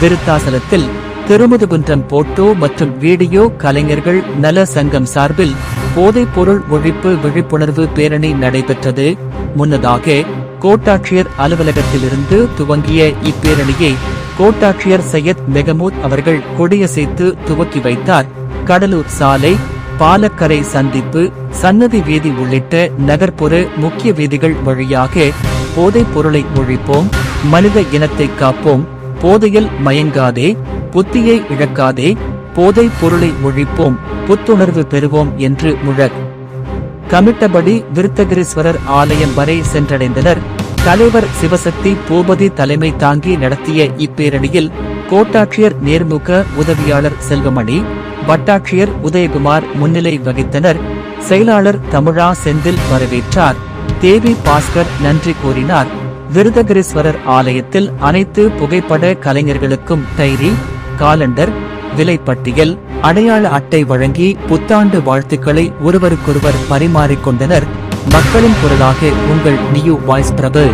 விருத்தாசலத்தில் Thirumudhukundram photo மற்றும் video கலைஞர்கள் நல சங்கம் சார்பில் போதைப் பொருள் ஒழிப்பு விழிப்புணர்வு பேரணி நடைபெற்றது. முன்னதாக கோட்டாட்சியர் அலுவலகத்திலிருந்து துவங்கிய இப்பேரணியை கோட்டாட்சியர் சையத் மெகமூத் அவர்கள் கொடியசைத்து துவக்கி வைத்தார். கடலூர் சாலை பாலக்கரை சந்திப்பு சன்னதி வீதி உள்ளிட்ட நகர்ப்புற முக்கிய வீதிகள் வழியாக போதைப் பொருளை ஒழிப்போம் மனித இனத்தை காப்போம் போதையில் மயங்காதே புத்தியை இழக்காதே போதை பொருளை ஒழிப்போம் புத்துணர்வு பெறுவோம் என்று முழக். கமிட்டபடி விருத்தகிரீஸ்வரர் ஆலயம் வரை சென்றடைந்தனர். தலைவர் சிவசக்தி பூபதி தலைமை தாங்கி நடத்திய இப்பேரணியில் கோட்டாட்சியர் நேர்முக உதவியாளர் செல்வமணி வட்டாட்சியர் உதயகுமார் முன்னிலை வகித்தனர். செயலாளர் தமிழா செந்தில் வரவேற்றார். தேவி பாஸ்கர் நன்றி கூறினார். விருதகிரீஸ்வரர் ஆலயத்தில் அனைத்து புகைப்பட கலைஞர்களுக்கும் டைரி காலண்டர் விலைப்பட்டியல் அடையாள அட்டை வழங்கி புத்தாண்டு வாழ்த்துக்களை ஒருவருக்கொருவர் பரிமாறிக்கொண்டனர். மக்களின் குரலாக உங்கள் நியூ வாய்ஸ் பிரபு.